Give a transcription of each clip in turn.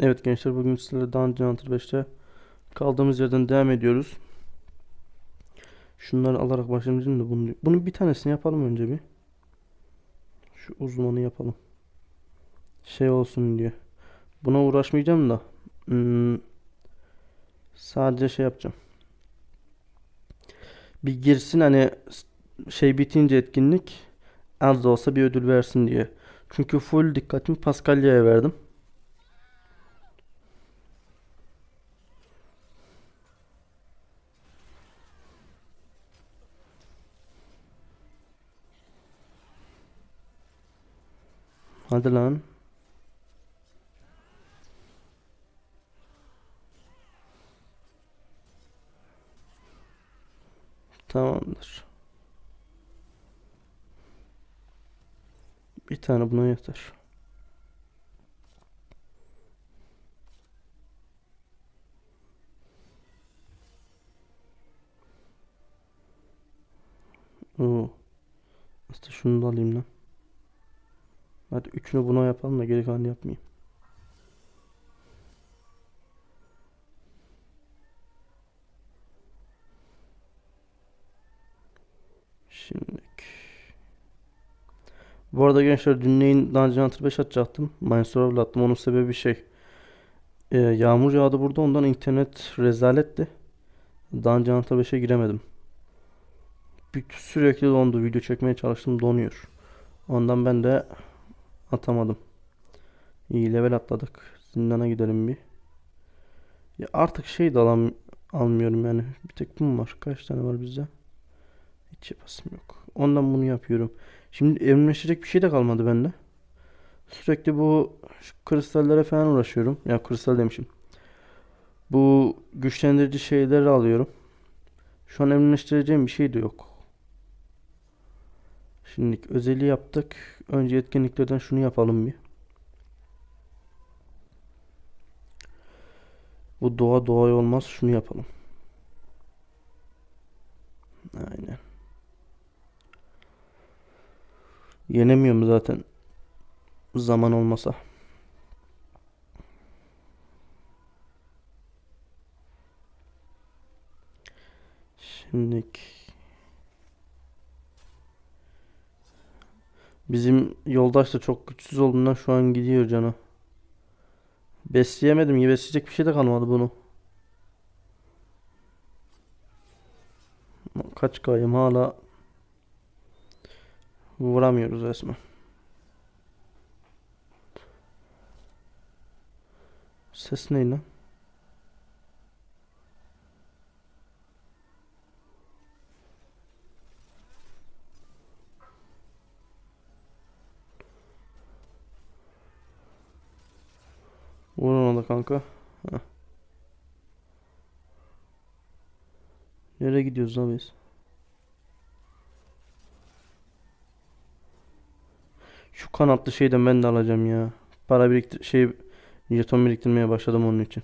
Evet gençler bugün sizlerle Dungeon Hunter 5'te kaldığımız yerden devam ediyoruz. Şunları alarak başlayalım da bunu, bunun bir tanesini yapalım önce bir. Şu uzmanı yapalım. Şey olsun diye. Buna uğraşmayacağım da. hmm, sadece şey yapacağım. Bir girsin hani şey bitince etkinlik az da olsa bir ödül versin diye. Çünkü full dikkatimi Paskalya'ya verdim. Hadi lan. Tamamdır. Bir tane buna yeter. Oo. İşte şunu da alayım lan. Hadi üçünü buna yapalım da geri kalanı yapmayayım. Şimdilik. Bu arada gençler dünleyin Dungeon Hunter 5 açacaktım. Minecraft'la attım. Onun sebebi şey. Ee, yağmur yağdı burada ondan internet rezaletti. Dungeon Hunter 5'e giremedim. Bir, sürekli dondu. Video çekmeye çalıştım donuyor. Ondan ben de atamadım. İyi level atladık. Zindana gidelim bir. Ya artık şey de alam almıyorum yani. Bir tek bu mu var? Kaç tane var bizde? Hiç yapasım yok. Ondan bunu yapıyorum. Şimdi evrimleşecek bir şey de kalmadı bende. Sürekli bu kristallere falan uğraşıyorum. Ya kristal demişim. Bu güçlendirici şeyleri alıyorum. Şu an evrimleştireceğim bir şey de yok. Şimdi özeli yaptık. Önce etkinliklerden şunu yapalım bir. Bu doğa doğa olmaz. Şunu yapalım. Aynen. Yenemiyorum zaten. Zaman olmasa. Şimdilik bizim yoldaş da çok güçsüz olduğundan şu an gidiyor canı. Besleyemedim ki besleyecek bir şey de kalmadı bunu. Kaç kayım hala vuramıyoruz resmen. Ses ne lan? Vur ona da kanka. Nereye gidiyoruz lan biz? Şu kanatlı şeyden ben de alacağım ya. Para biriktir şey jeton biriktirmeye başladım onun için.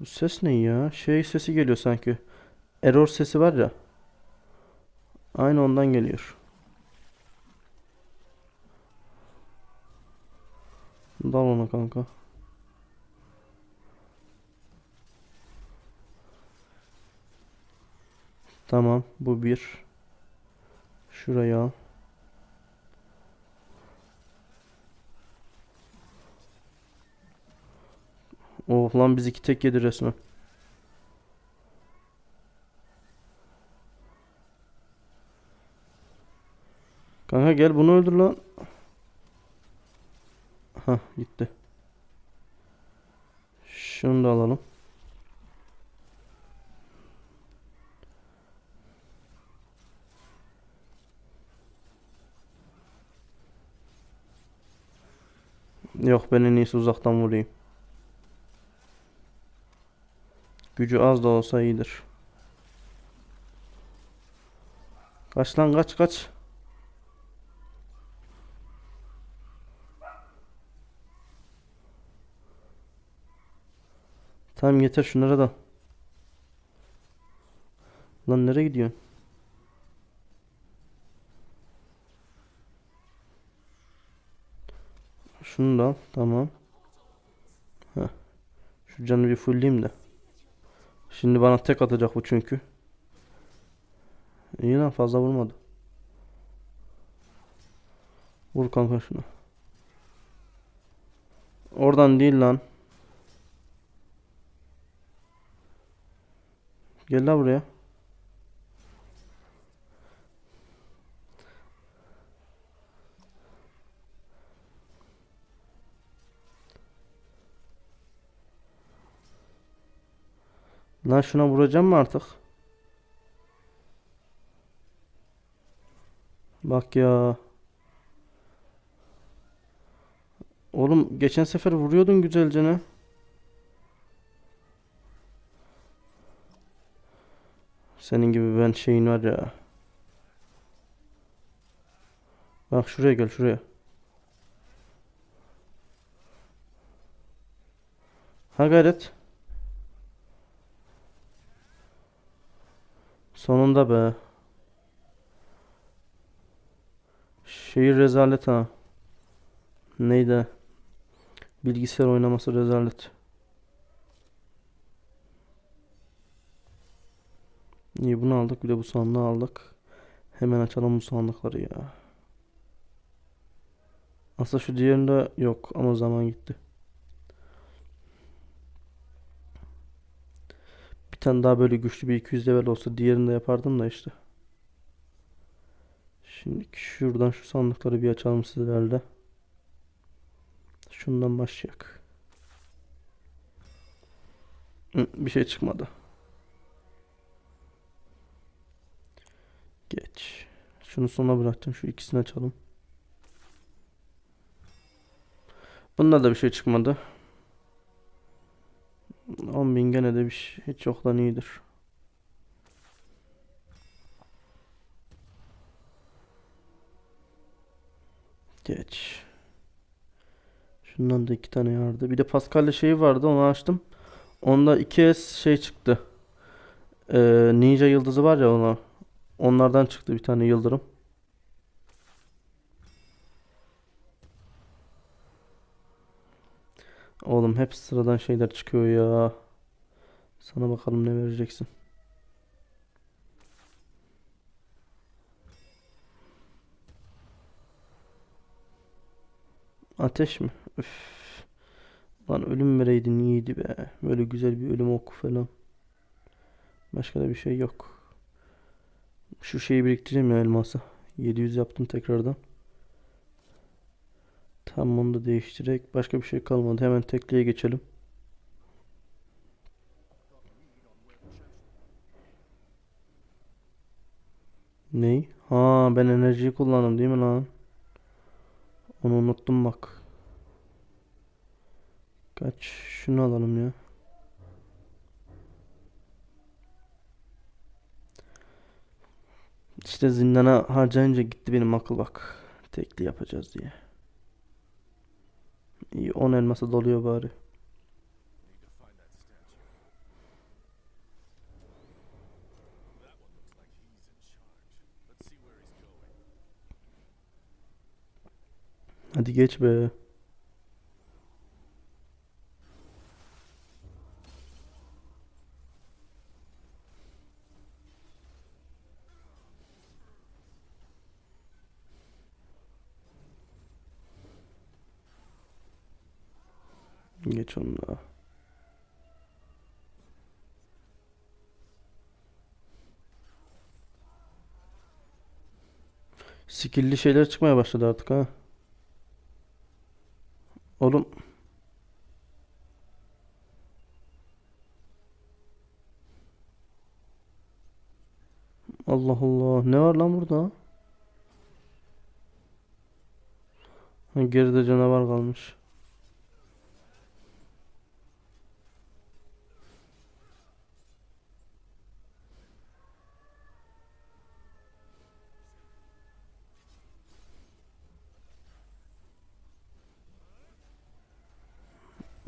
Bu ses ne ya? Şey sesi geliyor sanki. Error sesi var ya. Aynı ondan geliyor. Dal ona kanka. Tamam bu bir. Şuraya al. Oh lan biz iki tek yedi resmen. Kanka gel bunu öldür lan. Hah gitti. Şunu da alalım. Yok ben en iyisi uzaktan vurayım. Gücü az da olsa iyidir. Kaç lan kaç kaç. Tamam yeter şunlara da. Lan nereye gidiyorsun? Şunu da al. Tamam. Heh. Şu canı bir fullleyeyim de. Şimdi bana tek atacak bu çünkü. İyi lan fazla vurmadı. Vur kanka şuna. Oradan değil lan. Gel la buraya. Lan şuna vuracağım mı artık? Bak ya. Oğlum geçen sefer vuruyordun güzelce ne? Senin gibi ben şeyin var ya. Bak şuraya gel şuraya. Ha gayret. Sonunda be. Şehir rezalet ha. Neydi? Bilgisayar oynaması rezalet. İyi bunu aldık bir de bu sandığı aldık. Hemen açalım bu sandıkları ya. Aslında şu diğerinde yok ama zaman gitti. Bir tane daha böyle güçlü bir 200 level olsa diğerini de yapardım da işte. Şimdi şuradan şu sandıkları bir açalım sizlerle. Şundan başlayak. Bir şey çıkmadı. Geç. Şunu sona bıraktım. Şu ikisini açalım. Bunda da bir şey çıkmadı. 10.000 gene de bir şey hiç yoktan iyidir. Geç. Şundan da iki tane vardı. Bir de Pascal'le şeyi vardı onu açtım. Onda 2S şey çıktı. Ee, Ninja yıldızı var ya ona. Onlardan çıktı bir tane yıldırım. Oğlum hep sıradan şeyler çıkıyor ya. Sana bakalım ne vereceksin. Ateş mi? Üf. Lan ölüm vereydin iyiydi be. Böyle güzel bir ölüm oku falan. Başka da bir şey yok. Şu şeyi biriktireceğim ya elması. 700 yaptım tekrardan. Tamam onu da değiştirerek başka bir şey kalmadı. Hemen tekliğe geçelim. Ney? Ha ben enerjiyi kullandım değil mi lan? Onu unuttum bak. Kaç şunu alalım ya. İşte zindana harcayınca gitti benim akıl bak. Tekli yapacağız diye. İyi 10 elması doluyor bari. Hadi geç be. Geç onu da. Skill'li şeyler çıkmaya başladı artık ha. Oğlum Allah Allah ne var lan burada? Geride canavar kalmış.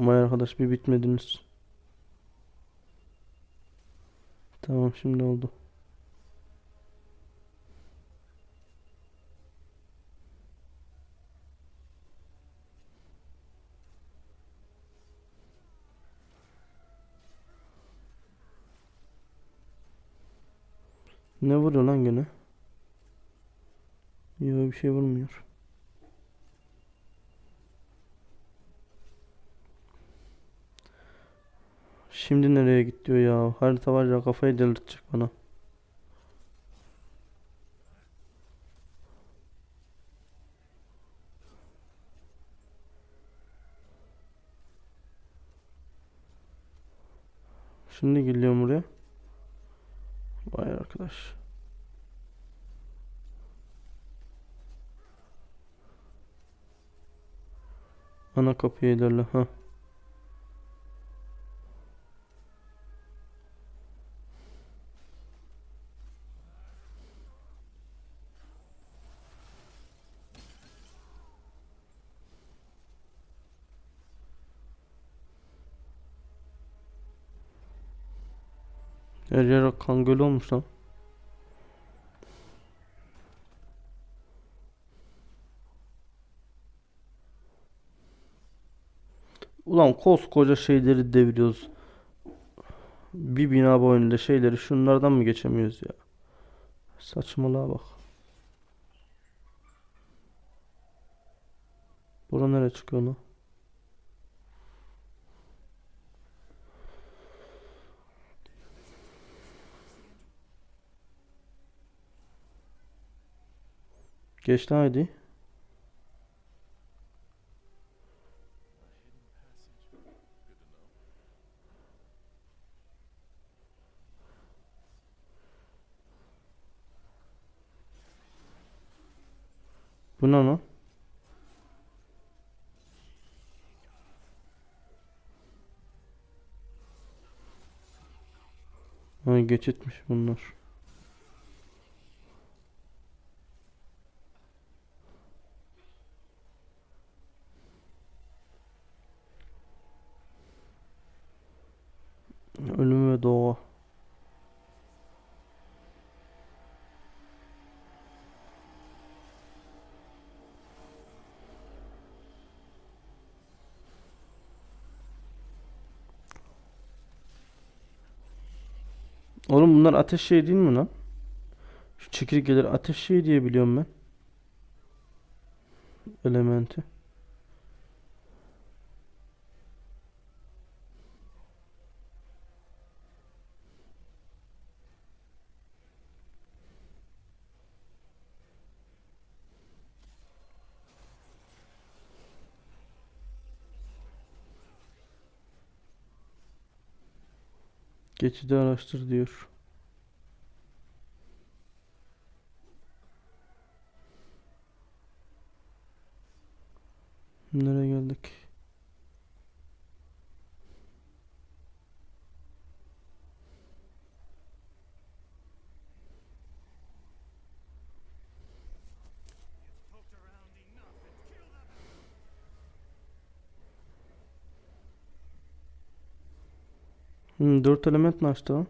Vay arkadaş bir bitmediniz. Tamam şimdi oldu. Ne vuruyor lan gene? Yok bir şey vurmuyor. Şimdi nereye git diyor ya. Harita var ya kafayı delirtecek bana. Şimdi geliyorum buraya. Vay arkadaş. Ana kapıya ilerle. Ha. Her yer kan gölü olmuş lan. Ulan koskoca şeyleri deviriyoruz. Bir bina boyunca şeyleri şunlardan mı geçemiyoruz ya? Saçmalığa bak. Bura nereye çıkıyor lan? Geç lan hadi. Bu ne lan? Ha geçitmiş bunlar. Ölüm ve doğa. Oğlum bunlar ateş şey değil mi lan? Şu çekirgeler ateş şey diye biliyorum ben. Elementi. Geçidi araştır diyor. Nereye geldik? Hmm, dört element mi açtı lan?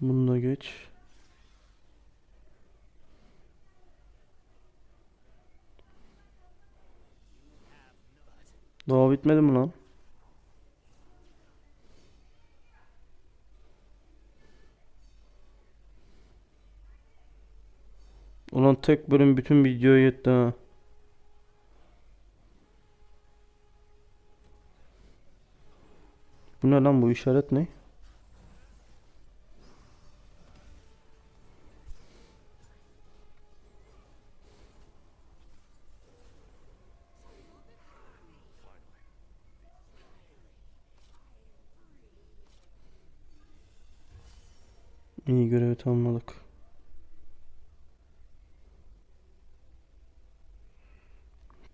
Bunu da geç. Daha bitmedi mi lan? Ulan tek bölüm bütün videoya yetti ha. Bu ne lan bu işaret ne? Görevi tamamladık.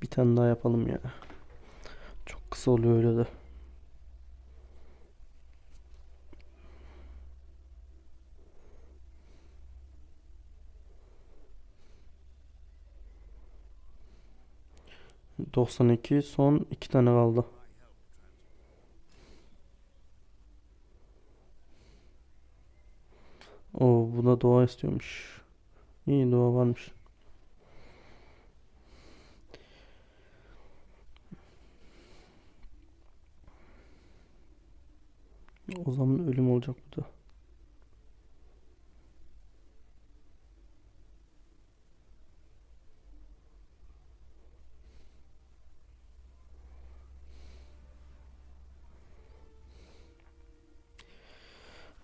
Bir tane daha yapalım ya. Çok kısa oluyor öyle de. 92 son 2 tane kaldı. O bu da doğa istiyormuş. İyi doğa varmış. O zaman ölüm olacak bu da.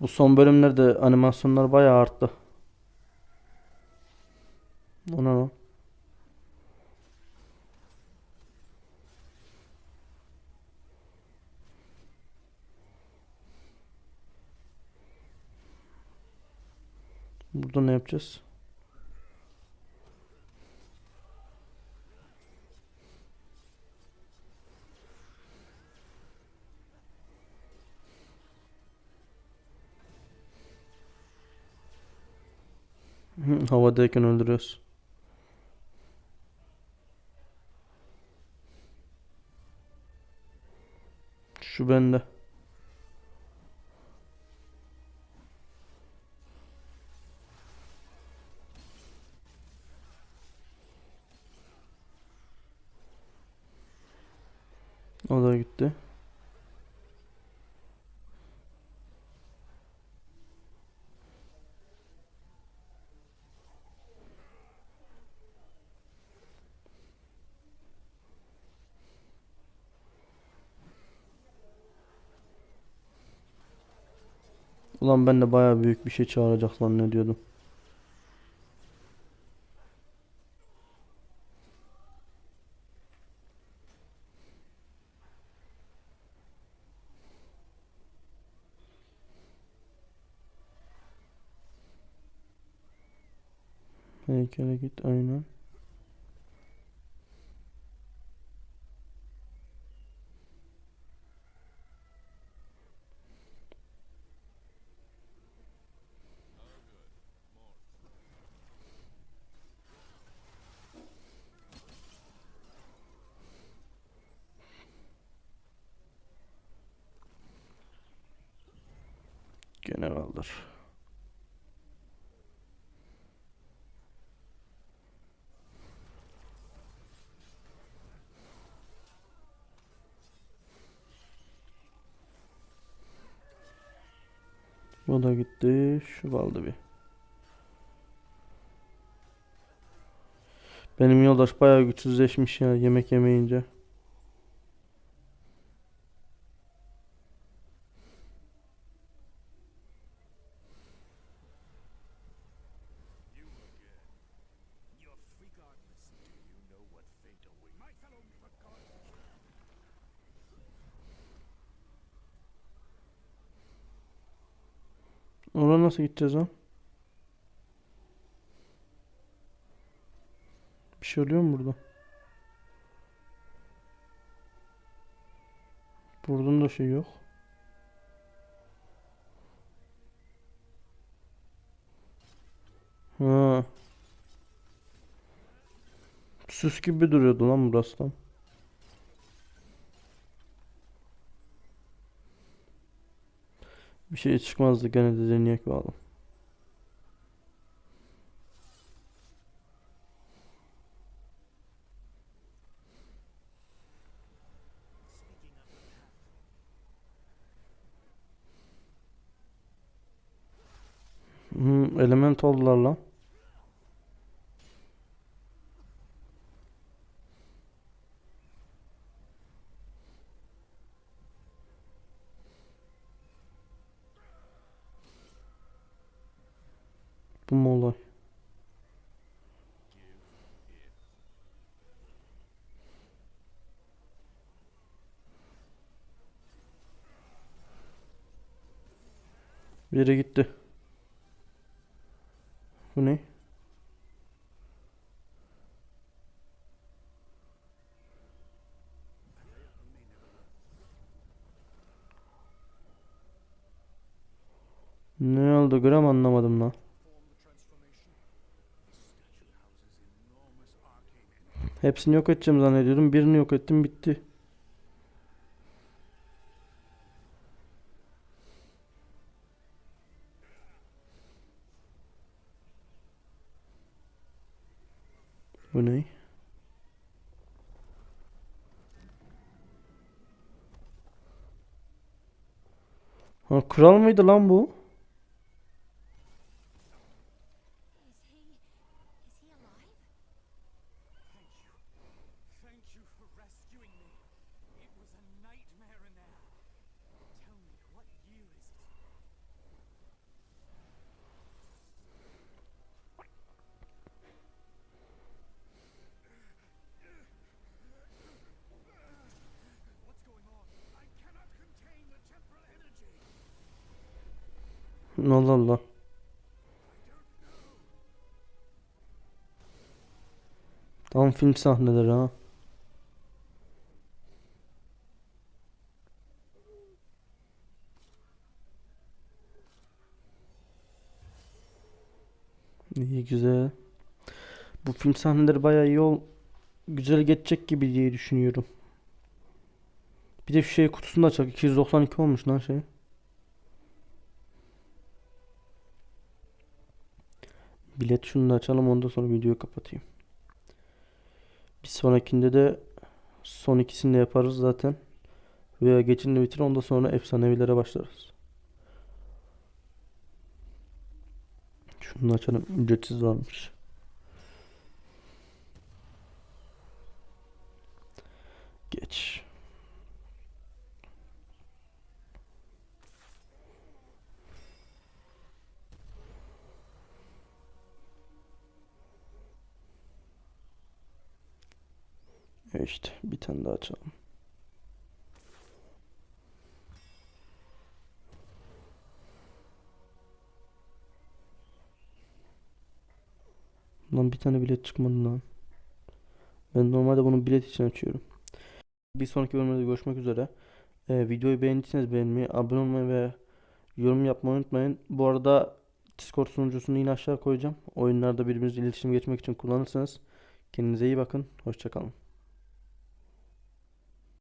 Bu son bölümlerde animasyonlar bayağı arttı. Ona lan. Burada ne yapacağız? Havadayken öldürüyoruz. Şu bende. O da gitti. Ulan ben de bayağı büyük bir şey çağıracaklar ne diyordum. Heykele git aynen. Gene kaldır. O da gitti. Şu kaldı bir. Benim yoldaş bayağı güçsüzleşmiş ya yemek yemeyince. Oraya nasıl gideceğiz lan? Bir şey oluyor mu burada? Buradan da şey yok. Ha. Süs gibi duruyordu lan burası tam. Bir şey çıkmazdı gene de deneyek bakalım. Hmm, element oldular lan. Bu mu olay? Biri gitti. Bu ne? Ne oldu gram anlamadım lan. Hepsini yok edeceğim zannediyordum. Birini yok ettim bitti. Bu ne? Ha, kral mıydı lan bu? Allah Allah. Tam film sahneleri ha. İyi güzel. Bu film sahneleri bayağı iyi ol güzel geçecek gibi diye düşünüyorum. Bir de şu şey kutusunu da açak. 292 olmuş lan şey. Bilet şunu da açalım ondan sonra videoyu kapatayım. Bir sonrakinde de son ikisini de yaparız zaten. Veya geçinle bitir ondan sonra efsanevilere başlarız. Şunu da açalım. Ücretsiz varmış. Geç. İşte bir tane daha açalım. Lan bir tane bilet çıkmadı lan. Ben normalde bunu bilet için açıyorum. Bir sonraki bölümde görüşmek üzere. Ee, videoyu beğendiyseniz beğenmeyi, abone olmayı ve yorum yapmayı unutmayın. Bu arada Discord sunucusunu yine aşağı koyacağım. Oyunlarda birbirinizle iletişim geçmek için kullanırsanız. Kendinize iyi bakın. Hoşçakalın.